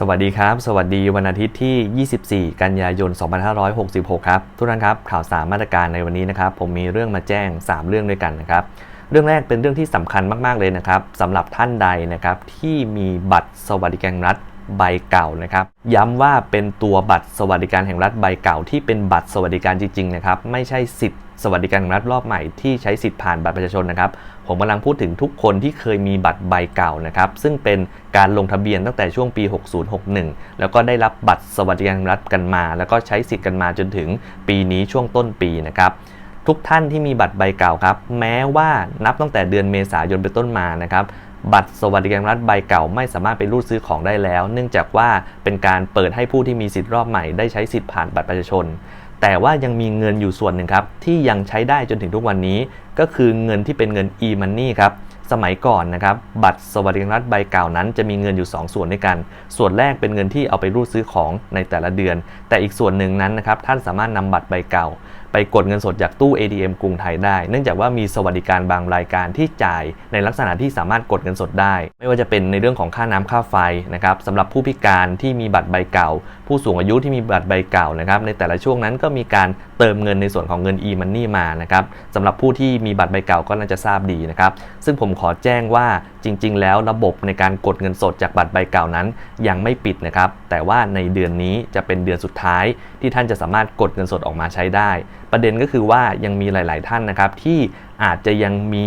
สวัสดีครับ สวัสดีวันอาทิตย์ที่ 24 กันยายน 2566 ครับ ทุกท่านครับข่าวสารมาตรการในวันนี้นะครับ ผมมีเรื่องมาแจ้ง 3 เรื่องด้วยกันนะครับ เรื่องแรกเป็นเรื่องที่สำคัญมาก ๆ เลยนะครับสำหรับท่านใดนะครับที่มีบัตรสวัสดิการรัฐ ใบเก่านะครับ ย้ำว่าเป็นตัวบัตรสวัสดิการแห่งรัฐใบเก่าที่เป็นบัตรสวัสดิการจริงๆนะครับไม่ใช่สิทธิ์สวัสดิการแห่งรัฐรอบใหม่ที่ใช้สิทธิ์ผ่านบัตรประชาชนนะครับ ผมกำลังพูดถึงทุกคนที่เคยมีบัตรใบเก่านะครับ ซึ่งเป็นการลงทะเบียนตั้งแต่ช่วงปี 60-61 แล้วก็ได้รับบัตรสวัสดิการแห่งรัฐกันมา แล้วก็ใช้สิทธิ์กันมาจนถึงปีนี้ช่วงต้นปีนะครับทุกท่านที่มีบัตรใบเก่าครับ แม้ว่านับตั้งแต่เดือนเมษายนเป็นต้นมานะครับ บัตรสวัสดิการรัฐใบเก่าไม่สามารถไปรูดซื้อของได้แล้ว เนื่องจากว่าเป็นการเปิดให้ผู้ที่มีสิทธิ์รอบใหม่ได้ใช้สิทธิ์ผ่านบัตรประชาชน แต่ว่ายังมีเงินอยู่ส่วนหนึ่งครับ ที่ยังใช้ได้จนถึงทุกวันนี้ ก็คือเงินที่เป็นเงิน e-money ครับสมัยก่อนนะครับบัตรสวัสดิการรัฐใบเก่านั้นจะมีเงินอยู่ 2 ส่วนด้วยกัน ส่วนแรกเป็นเงินที่เอาไปรูดซื้อของในแต่ละเดือน แต่อีกส่วนหนึ่งนั้นนะครับท่านสามารถนำบัตรใบเก่า ไปกดเงินสดจากตู้ ATM กรุงไทยได้ เนื่องจากว่ามีสวัสดิการบางรายการที่จ่ายในลักษณะที่สามารถกดเงินสดได้ ไม่ว่าจะเป็นในเรื่องของค่าน้ำค่าไฟนะครับสำหรับผู้พิการที่มีบัตรใบเก่า ผู้สูงอายุที่มีบัตรใบเก่านะครับในแต่ละช่วงนั้นก็มีการเติมเงินในส่วนของเงิน e-money มานะครับสำหรับผู้ที่มีบัตรใบเก่าก็น่าจะทราบดีนะครับซึ่งผมขอแจ้งว่าจริง ๆ แล้วระบบในการกดเงินสดจากบัตรใบเก่านั้น ยังไม่ปิดนะครับแต่ว่าในเดือนนี้จะเป็นเดือนสุดท้ายที่ท่านจะสามารถกดเงินสดออกมาใช้ได้ประเด็นก็คือว่ายังมีหลาย ๆ ท่านนะครับที่อาจจะยังมี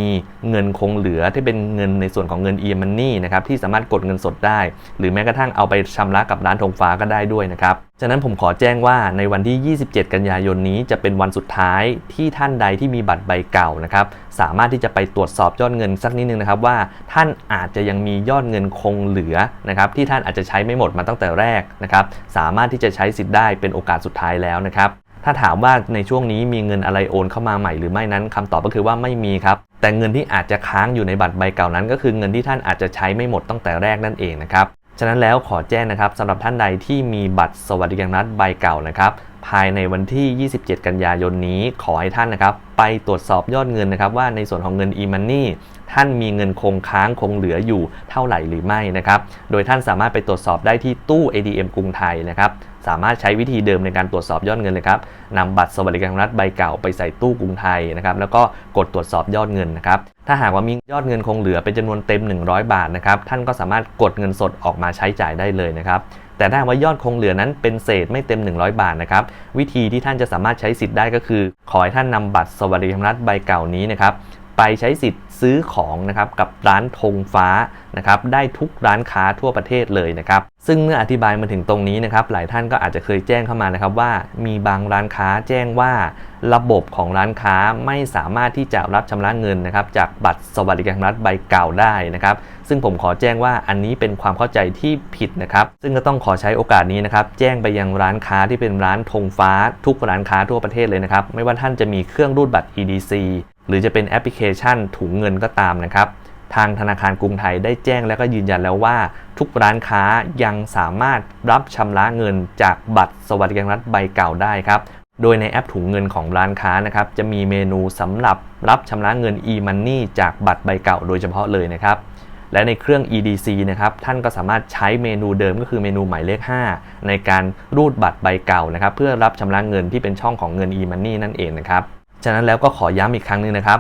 เงินคงเหลือที่เป็นเงินในส่วนของเงิน e-money นะครับที่สามารถกดเงินสดได้ หรือแม้กระทั่งเอาไปชำระกับร้านธงฟ้าก็ได้ด้วยนะครับฉะนั้นผมขอแจ้งว่าในวันที่ 27 กันยายนนี้จะเป็นวันสุดท้ายที่ท่านใดที่มีบัตรใบเก่านะครับสามารถที่จะไปตรวจสอบยอดเงินสักนิดนึงนะครับว่าท่านอาจจะยังมียอดเงินคงเหลือนะครับที่ท่านอาจจะใช้ไม่หมดมาตั้งแต่แรกนะครับสามารถที่จะใช้สิทธิ์ได้เป็นโอกาสสุดท้ายแล้วนะครับ ถ้าถามว่าในช่วงนี้มีเงินอะไรโอนเข้ามาใหม่หรือไม่นั้นคำตอบก็คือว่าไม่มีครับ แต่เงินที่อาจจะค้างอยู่ในบัตรใบเก่านั้น ก็คือเงินที่ท่านอาจจะใช้ไม่หมดตั้งแต่แรกนั่นเองนะครับฉะนั้นแล้วขอแจ้งนะครับสำหรับท่านใดที่มีบัตรสวัสดิการรัฐใบเก่านะครับภายในวันที่ 27 กันยายนนี้ขอให้ท่านนะครับ ไปตรวจสอบยอดเงินนะครับ ว่าในส่วนของเงิน e-money ท่านมีเงินคงค้างคงเหลืออยู่เท่าไหร่หรือไม่นะครับ โดยท่านสามารถไปตรวจสอบได้ที่ตู้ ATM กรุงไทยนะครับ สามารถใช้วิธีเดิมในการตรวจสอบยอดเงินเลยครับนำบัตรสวัสดิการรัฐใบเก่าไปใส่ตู้กรุงไทยนะครับ แล้วก็กดตรวจสอบยอดเงินนะครับ ถ้าหากว่ามียอดเงินคงเหลือเป็นจำนวนเต็ม 100 บาทนะครับ ท่านก็สามารถกดเงินสดออกมาใช้จ่ายได้เลยนะครับ แต่ถ้าว่ายอดคงเหลือนั้นเป็นเศษไม่เต็ม 100 บาทนะครับ วิธีที่ท่านจะสามารถใช้สิทธิ์ได้ก็คือ ขอให้ท่านนำบัตรสวัสดิการรัฐใบเก่านี้นะครับ ไปใช้สิทธิ์ซื้อของนะครับกับร้านธงฟ้านะครับได้ทุกร้านค้าทั่วประเทศเลยนะครับซึ่งเมื่ออธิบายมาถึงตรงนี้นะครับหลายท่านก็อาจจะเคยแจ้งเข้ามานะครับว่า มีบางร้านค้าแจ้งว่า ระบบของร้านค้าไม่สามารถที่จะรับชำระเงินนะครับจากบัตรสวัสดิการรัฐใบเก่าได้นะครับซึ่งผมขอแจ้งว่าอันนี้เป็นความเข้าใจที่ผิดนะครับซึ่งก็ต้องขอใช้โอกาสนี้นะครับแจ้งไปยังร้านค้าที่เป็นร้านธงฟ้า ทุกร้านค้าทั่วประเทศเลยนะครับไม่ว่าท่านจะมีเครื่องรูดบัตร EDC หรือจะเป็นแอปพลิเคชันถุงเงินก็ตามนะครับ ทางธนาคารกรุงไทยได้แจ้งและก็ยืนยันแล้วว่า ทุกร้านค้ายังสามารถรับชำระเงินจากบัตรสวัสดิการรัฐใบเก่าได้ครับโดยในแอปถุงเงินของร้านค้านะครับ จะมีเมนูสำหรับรับชำระเงิน e-money จากบัตรใบเก่าโดยเฉพาะเลยนะครับ และในเครื่อง EDC นะครับ ท่านก็สามารถใช้เมนูเดิมก็คือเมนูหมายเลข 5 ในการรูดบัตรใบเก่านะครับ เพื่อรับชำระเงินที่เป็นช่องของเงิน e-money นั่นเองนะครับ ฉะนั้นแล้วก็ขอย้ำอีกครั้งหนึงนะครับ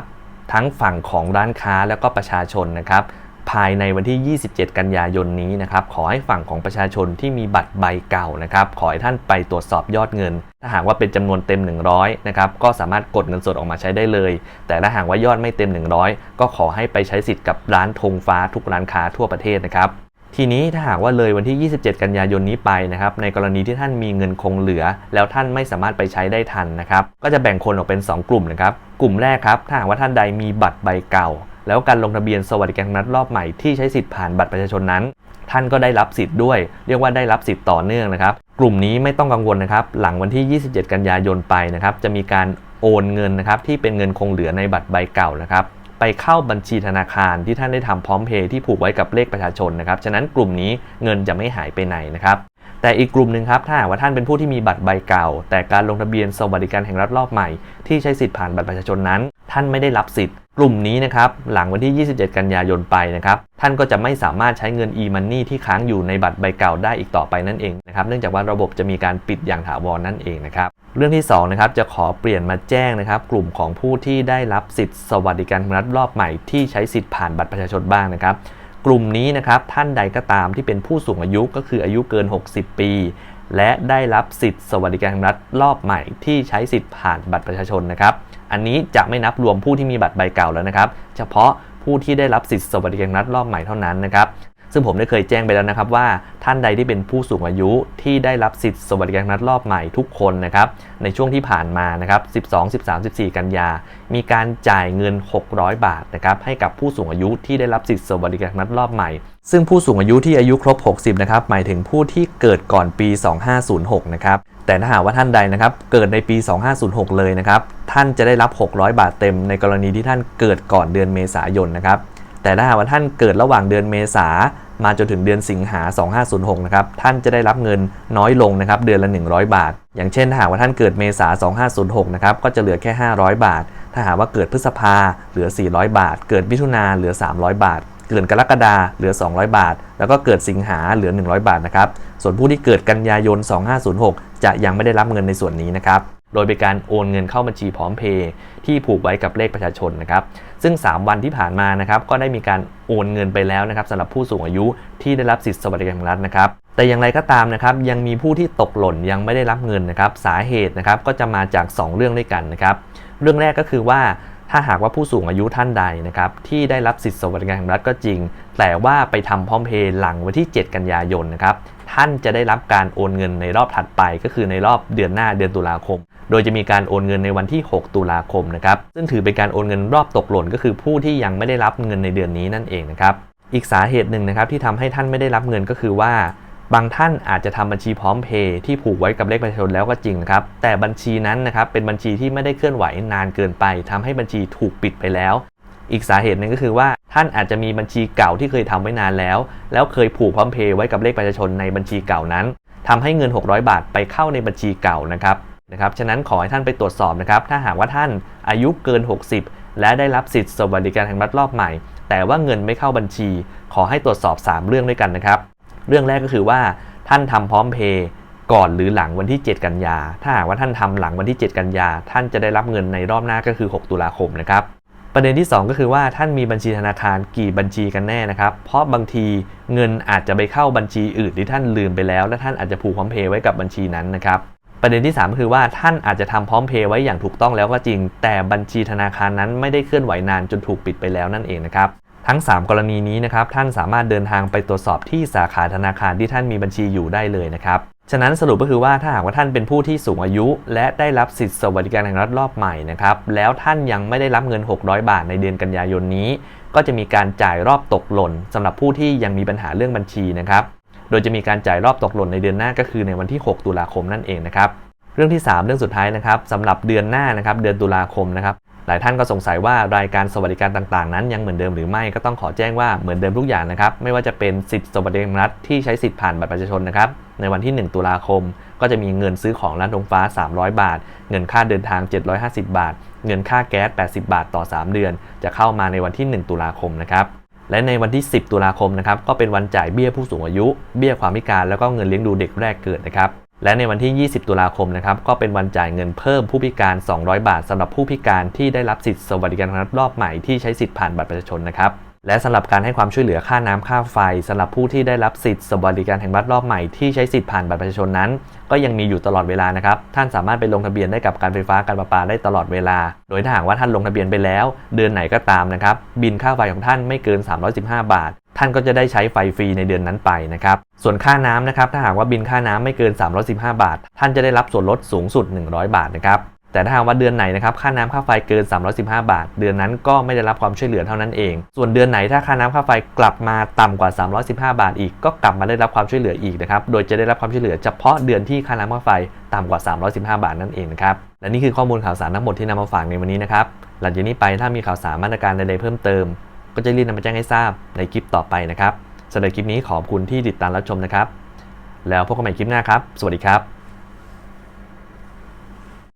ทั้งฝั่งของร้านค้าแล้วก็ประชาชนนะครับ ภายในวันที่ 27 กันยายนนี้นะครับ ขอให้ฝั่งของประชาชนที่มีบัตรใบเก่านะครับ ขอให้ท่านไปตรวจสอบยอดเงิน ถ้าหากว่าเป็นจำนวนเต็ม 100นะครับก็สามารถกดเงินสดออกมาใช้ได้เลย แต่ถ้าหากว่ายอดไม่เต็ม 100 ก็ขอให้ไปใช้สิทธิ์กับร้านธงฟ้าทุกร้านค้าทั่วประเทศนะครับ ทีนี้ถ้าหากว่าเลยวันที่ 27 กันยายนนี้ไปนะครับ ในกรณีที่ท่านมีเงินคงเหลือ แล้วท่านไม่สามารถไปใช้ได้ทันนะครับ ก็จะแบ่งคนออกเป็น 2 กลุ่มนะครับ กลุ่มแรกครับ ถ้าหากว่าท่านใดมีบัตรใบเก่า แล้วการลงทะเบียนสวัสดิการนัดรอบใหม่ที่ใช้สิทธิ์ผ่านบัตรประชาชนนั้น ท่านก็ได้รับสิทธิ์ด้วย เรียกว่าได้รับสิทธิ์ต่อเนื่องนะครับ กลุ่มนี้ไม่ต้องกังวลนะครับ หลังวันที่ 27 กันยายนไปนะครับ จะมีการโอนเงินนะครับที่เป็นเงินคงเหลือในบัตรใบเก่านะครับ ไปเข้าบัญชีธนาคารที่ท่านได้ทำพร้อมเพย์ที่ผูกไว้กับเลขประชาชนนะครับฉะนั้นกลุ่มนี้เงินจะไม่หายไปไหนนะครับแต่อีกกลุ่มหนึ่งครับถ้าหากว่าท่านเป็นผู้ที่มีบัตรใบเก่า แต่การลงทะเบียนสวัสดิการแห่งรัฐรอบใหม่ที่ใช้สิทธิ์ผ่านบัตรประชาชนนั้น ท่านไม่ได้รับสิทธิ์ กลุ่มนี้นะครับหลังวันที่ 27 กันยายนไปนะครับท่านก็จะไม่สามารถใช้เงิน e-money ที่ค้างอยู่ในบัตรใบเก่าได้อีกต่อไปนั่นเองนะครับเนื่องจากว่าระบบจะมีการปิดอย่างถาวรนั่นเองนะครับเรื่องที่2นะครับจะขอเปลี่ยนมาแจ้งนะครับกลุ่มของผู้ที่ได้รับสิทธิสวัสดิการรัฐรอบใหม่ที่ใช้สิทธิ์ผ่านบัตรประชาชนบ้างนะครับกลุ่มนี้นะครับท่านใดก็ตามที่เป็นผู้สูงอายุก็คืออายุเกิน 60 ปี และได้รับสิทธิสวัสดิการรัฐรอบใหม่ที่ใช้สิทธิ์ผ่านบัตรประชาชนนะครับ อันนี้จะไม่นับรวมผู้ที่มีบัตรใบเก่าแล้วนะครับ เฉพาะผู้ที่ได้รับสิทธิ์สวัสดิการรัฐรอบใหม่เท่านั้นนะครับ ซึ่งผมได้เคยแจ้งไปแล้วนะครับว่าท่านใดที่เป็นผู้สูงอายุที่ได้รับสิทธิ์สวัสดิการแห่งรัฐรอบใหม่ทุกคนนะครับในช่วงที่ผ่านมานะครับ12 13 14 กันยา มีการจ่ายเงิน 600 บาทนะครับให้กับผู้สูงอายุที่ได้รับสิทธิ์สวัสดิการแห่งรัฐรอบใหม่ ซึ่งผู้สูงอายุที่อายุครบ 60 นะครับหมายถึงผู้ที่เกิดก่อนปี 2506 นะครับแต่ถ้าหากว่าท่านใดนะครับเกิดในปี 2506 เลยนะครับท่านจะได้รับ 600 บาทเต็มในกรณีที่ท่านเกิดก่อนเดือนเมษายนนะครับ แต่ถ้าหากว่าท่านเกิดระหว่างเดือนเมษามาจนถึงเดือนสิงหา 2506 นะครับ ท่านจะได้รับเงินน้อยลงนะครับ เดือนละ 100 บาท อย่างเช่นถ้าหากว่าท่านเกิดเมษา 2506 นะครับ ก็จะเหลือแค่ 500 บาท ถ้าหากว่าเกิดพฤษภาเหลือ 400 บาท เกิดมิถุนาเหลือ 300 บาท เกิดกรกฎาเหลือ 200 บาท แล้วก็เกิดสิงหาเหลือ 100 บาทนะครับ ส่วนผู้ที่เกิดกันยายน 2506 จะยังไม่ได้รับเงินในส่วนนี้นะครับ โดยเป็นการโอนเงินเข้าบัญชีพร้อมเพย์ที่ผูกไว้กับเลขประชาชนนะครับ ซึ่ง 3 วันที่ผ่านมานะครับก็ได้มีการโอนเงินไปแล้วนะครับสำหรับผู้สูงอายุที่ได้รับสิทธิสวัสดิการแห่งรัฐนะครับ แต่อย่างไรก็ตามนะครับยังมีผู้ที่ตกหล่นยังไม่ได้รับเงินนะครับสาเหตุนะครับก็จะมาจาก 2 เรื่องด้วยกันนะครับ เรื่องแรกก็คือว่าถ้าหากว่าผู้สูงอายุท่านใดนะครับที่ได้รับสิทธิสวัสดิการแห่งรัฐก็จริง แต่ว่าไปทำพร้อมเพย์หลังวันที่ 7 กันยายนนะครับท่านจะได้รับการโอนเงินในรอบถัดไป ก็คือในรอบเดือนหน้าเดือนตุลาคม โดยจะมีการโอนเงินในวันที่ 6 ตุลาคมนะครับ ซึ่งถือเป็นการโอนเงินรอบตกหล่นก็คือผู้ที่ยังไม่ได้รับเงินในเดือนนี้นั่นเองนะครับ อีกสาเหตุหนึ่งนะครับที่ทำให้ท่านไม่ได้รับเงินก็คือว่า บางท่านอาจจะทำบัญชีพร้อมเพย์ที่ผูกไว้กับเลขประชาชนแล้วก็จริงนะครับ แต่บัญชีนั้นนะครับเป็นบัญชีที่ไม่ได้เคลื่อนไหวนานเกินไปทำให้บัญชีถูกปิดไปแล้วอีกสาเหตุหนึ่งก็คือว่าท่านอาจจะมีบัญชีเก่าที่เคยทำไว้นานแล้ว แล้วเคยผูกพร้อมเพย์ไว้กับเลขประชาชนในบัญชีเก่านั้นทำให้เงิน 600 บาทไปเข้าในบัญชีเก่านะครับ นะครับฉะนั้นขอให้ท่านไปตรวจสอบนะครับถ้าหากว่าท่านอายุเกิน 60 และได้รับสิทธิ์สวัสดิการแห่งรัฐรอบใหม่ แต่ว่าเงินไม่เข้าบัญชี ขอให้ตรวจสอบ 3 เรื่องด้วยกันนะครับ เรื่องแรกก็คือว่าท่านทำพร้อมเพย์ก่อนหรือหลังวันที่ 7 กันยา ถ้าหากว่าท่านทำหลังวันที่ 7 กันยา ท่านจะได้รับเงินในรอบหน้าก็คือ 6 ตุลาคมนะครับ ประเด็นที่ 2 ก็คือว่าท่านมีบัญชีธนาคารกี่บัญชีกันแน่นะครับ เพราะบางทีเงินอาจจะไปเข้าบัญชีอื่นที่ท่านลืมไปแล้ว และท่านอาจจะผูกพร้อมเพย์ไว้กับบัญชีนั้นนะครับ ประเด็นที่3ก็คือว่าท่านอาจจะทำพร้อมเพย์ไว้อย่างถูกต้องแล้วก็จริง แต่บัญชีธนาคารนั้นไม่ได้เคลื่อนไหวนานจนถูกปิดไปแล้วนั่นเองนะครับทั้ง 3 กรณีนี้นะครับท่านสามารถเดินทางไปตรวจสอบที่สาขาธนาคารที่ท่านมีบัญชีอยู่ได้เลยนะครับฉะนั้นสรุปก็คือว่าถ้าหากว่าท่านเป็นผู้ที่สูงอายุ และได้รับสิทธิสวัสดิการแห่งรัฐรอบใหม่นะครับแล้วท่านยังไม่ได้รับเงิน 600 บาทในเดือนกันยายนนี้ ก็จะมีการจ่ายรอบตกหล่นสำหรับผู้ที่ยังมีปัญหาเรื่องบัญชีนะครับ โดยจะมีการจ่ายรอบตกหล่นในเดือนหน้าก็คือในวันที่ 6 ตุลาคมนั่นเองนะครับเรื่องที่ 3 เรื่องสุดท้ายนะครับสำหรับเดือนหน้านะครับเดือนตุลาคมนะครับหลายท่านก็สงสัยว่ารายการสวัสดิการต่างๆ นั้นยังเหมือนเดิมหรือไม่ก็ต้องขอแจ้งว่าเหมือนเดิมทุกอย่างนะครับไม่ว่าจะเป็นสิทธิสวัสดิการรัฐที่ใช้สิทธิผ่านบัตรประชาชนนะครับในวันที่ 1 ตุลาคม ก็จะมีเงินซื้อของร้านทงฟ้า 300 บาท เงินค่าเดินทาง 750 บาท เงินค่าแก๊ส 80 บาทต่อ 3 เดือน จะเข้ามาในวันที่ 1 ตุลาคมนะครับ และในวันที่ 10 ตุลาคมนะครับก็เป็นวันจ่ายเบี้ยผู้สูงอายุ เบี้ยความพิการแล้วก็เงินเลี้ยงดูเด็กแรกเกิดนะครับและในวันที่ 20 ตุลาคมนะครับก็เป็นวันจ่ายเงินเพิ่มผู้พิการ 200 บาทสำหรับผู้พิการที่ได้รับสิทธิสวัสดิการรัฐรอบใหม่ที่ใช้สิทธิ์ผ่านบัตรประชาชนนะครับ และสำหรับการให้ความช่วยเหลือค่าน้ำค่าไฟสำหรับผู้ที่ได้รับสิทธิ์สวัสดิการแห่งรัฐรอบใหม่ที่ใช้สิทธิ์ผ่านบัตรประชาชนนั้น ก็ยังมีอยู่ตลอดเวลานะครับ ท่านสามารถไปลงทะเบียนได้กับการไฟฟ้าการประปาได้ตลอดเวลา โดยถ้าหากว่าท่านลงทะเบียนไปแล้ว เดือนไหนก็ตามนะครับ บินค่าไฟของท่านไม่เกิน 315 บาท ท่านก็จะได้ใช้ไฟฟรีในเดือนนั้นไปนะครับ ส่วนค่าน้ำนะครับ ถ้าหากว่าบินค่าน้ำไม่เกิน 315 บาท ท่านจะได้รับส่วนลดสูงสุด 100 บาทนะครับ แต่ถ้าหากว่าเดือนไหนนะครับค่าน้ำค่าไฟเกิน 315 บาท เดือนนั้นก็ไม่ได้รับความช่วยเหลือเท่านั้นเอง ส่วนเดือนไหนถ้าค่าน้ำค่าไฟกลับมาต่ำกว่า 315 บาทอีก ก็กลับมาได้รับความช่วยเหลืออีกนะครับ โดยจะได้รับความช่วยเหลือเฉพาะเดือนที่ค่าน้ำค่าไฟต่ำกว่า 315 บาทนั่นเองนะครับ และนี่คือข้อมูลข่าวสารทั้งหมดที่นำมาฝากในวันนี้นะครับ หลังจากนี้ไปถ้ามีข่าวสารมาตรการใดๆเพิ่มเติม ก็จะรีบนำมาแจ้งให้ทราบในคลิปต่อไปนะครับสำหรับคลิปนี้ขอบคุณที่ติดตามรับชมนะครับ แล้วพบกันใหม่คลิปหน้าครับ สวัสดีครับ